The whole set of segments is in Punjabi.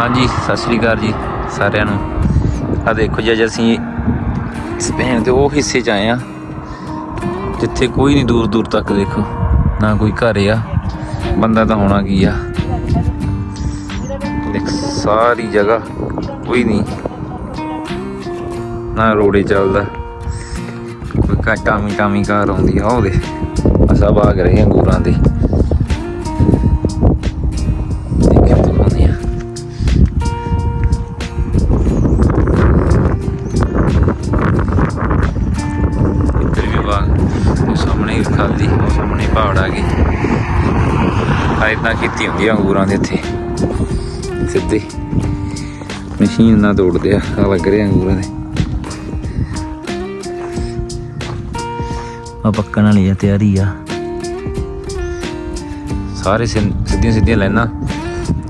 ਹਾਂਜੀ, ਸਤਿ ਸ੍ਰੀ ਅਕਾਲ ਜੀ ਸਾਰਿਆਂ ਨੂੰ। ਆ ਦੇਖੋ ਜੀ, ਅੱਜ ਅਸੀਂ ਸਪੇਨ ਦੇ ਉਹ ਹਿੱਸੇ 'ਚ ਆਏ ਆ ਜਿੱਥੇ ਕੋਈ ਨਹੀਂ ਦੂਰ ਦੂਰ ਤੱਕ ਦੇਖੋ, ਨਾ ਕੋਈ ਘਰ ਆ, ਬੰਦਾ ਤਾਂ ਹੋਣਾ ਕੀ ਆ। ਦੇਖ, ਸਾਰੀ ਜਗ੍ਹਾ ਕੋਈ ਨਹੀਂ, ਨਾ ਰੋੜੇ ਚੱਲਦਾ, ਕੋਈ ਕਾਟਾ ਟਾਮੀ ਕਾਰ ਆਉਂਦੀ ਆ ਉਹਦੇ ਅਸਾ ਬਾਗ ਰਹੇ ਅੰਗੂਰਾਂ ਦੇ। ਖਾਲੀ ਉਹ ਸਾਹਮਣੇ ਪਹਾੜ ਆ ਆ ਇਦਾਂ ਕੀਤੀ ਹੁੰਦੀ ਆ ਅੰਗੂਰਾਂ ਦੇ ਇੱਥੇ। ਸਿੱਧੇ। ਮਸ਼ੀਨ ਨਾਲ ਤੋੜਦੇ ਆ ਆ ਲੱਗ ਰਿਹਾ ਅੰਗੂਰਾਂ ਦੇ। ਆ ਪੱਕਣ ਵਾਲੀ ਆ ਤਿਆਰੀ ਆ। ਸਾਰੇ ਸਿੱਧੀਆਂ ਸਿੱਧੀਆਂ ਲੈਣਾ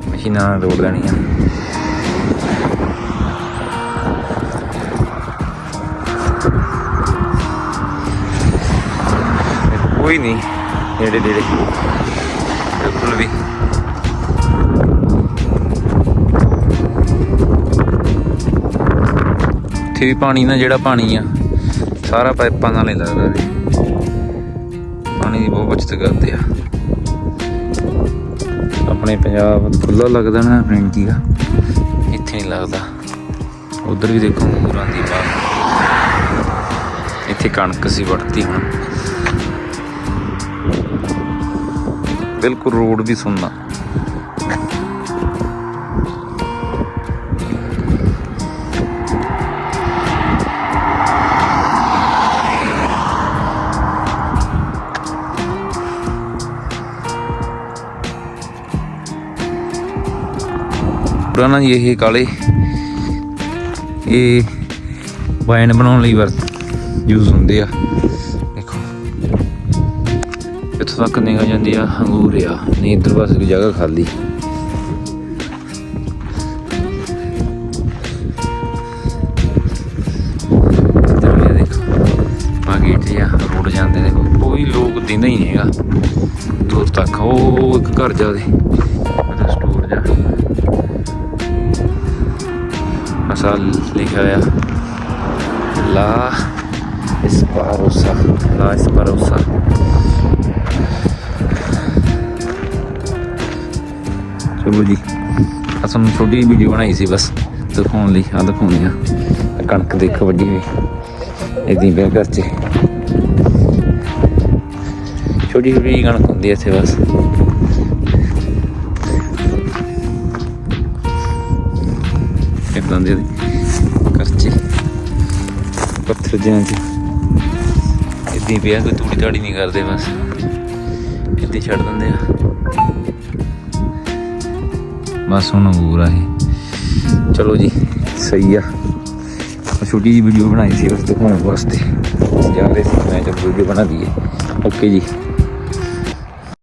ਮਸ਼ੀਨਾਂ ਨਾਲ ਤੋੜ ਲੈਣੀਆਂ ਕੋਈ ਨਹੀਂ। ਨੇੜੇ ਨੇੜੇ। ਬਿਲਕੁਲ ਵੀ। ਇੱਥੇ ਵੀ ਪਾਣੀ ਨਾ ਜਿਹੜਾ ਪਾਣੀ ਆ, ਸਾਰਾ ਪਾਈਪਾਂ ਨਾਲ ਹੀ ਲੱਗਦਾ ਜੀ ਪਾਣੀ ਦੀ ਬਹੁਤ ਬਚਤ ਕਰਦੇ ਆ। ਆਪਣੇ ਪੰਜਾਬ ਖੁੱਲਾ ਲੱਗਦਾ ਨਾ ਰੈਂਕੀ ਦਾ। ਇੱਥੇ ਨਹੀਂ ਲੱਗਦਾ। ਉਧਰ ਵੀ ਦੇਖੋ ਅੰਗੂਰਾਂ ਦੀ ਬਾਗ ਇੱਥੇ ਕਣਕ ਸੀ ਵੜਤੀ ਹੁਣ। ਬਿਲਕੁਲ ਰੋਡ ਵੀ ਸੁਣਨਾ। ਪੁਰਾਣਾ ਜੀ ਇਹ ਕਾਲੇ, ਇਹ ਵਾਈਨ ਬਣਾਉਣ ਲਈ ਵਰਤ ਯੂਜ਼ ਹੁੰਦੇ ਆ। ਇੱਥੋਂ ਤੱਕ ਨਿਕਲ ਜਾਂਦੀ ਆ, ਅੰਗੂਰ ਨਹੀਂ, ਇੱਧਰ ਪਾਸੇ ਕੋਈ ਜਗ੍ਹਾ ਖਾਲੀ। ਰੋਡ ਜਾਂਦੇ ਨੇ। ਕੋਈ ਲੋਕ ਦਿੰਦਾ ਹੀ ਨਹੀਂ ਹੈਗਾ। ਦੂਰ ਤੱਕ, ਉਹ ਇੱਕ ਘਰ ਜਾ ਉਹਦਾ ਸਟੋਰ ਜਾ। ਅਸਾ ਲਿਖਿਆ ਹੋਇਆ। ਲਾ। ਚਲੋ ਜੀ। ਤੁਹਾਨੂੰ ਛੋਟੀ ਜਿਹੀ ਵੀਡੀਓ ਬਣਾਈ ਸੀ ਬਸ। ਦਿਖਾਉਣ ਲਈ ਆ ਦਿਖਾਉਂਦੇ ਆ। ਕਣਕ ਦੇਖੋ ਵੱਡੀ ਹੋਈ। ਇਦਾਂ ਪਿਆ ਘਰ 'ਚ। ਛੋਟੀ ਛੋਟੀ ਕਣਕ ਹੁੰਦੀ ਹੈ ਇੱਥੇ ਬਸ। ਇਦਾਂ ਦੇ ਘਰ 'ਚ। ਪੱਥਰ ਜਿਹਾ 'ਚ ਇਦਾਂ ਪਿਆ ਕੋਈ ਤੂੜੀ ਤਾੜੀ ਨਹੀਂ ਕਰਦੇ ਬਸ। ਇੱਥੇ ਛੱਡ ਦਿੰਦੇ ਆ। ਬਸ ਹੁਣ ਅੰਗੂਰ ਇਹ। ਚਲੋ ਜੀ, ਸਹੀ ਆ। ਛੋਟੀ ਜਿਹੀ ਵੀਡੀਓ ਬਣਾਈ ਸੀ ਉਸ ਦਿਖਾਉਣ ਵਾਸਤੇ। ਜਾ ਰਹੇ ਸੀ, ਮੈਂ ਚਲ ਵੀਡੀਓ ਬਣਾ ਦਈਏ। ਓਕੇ ਜੀ।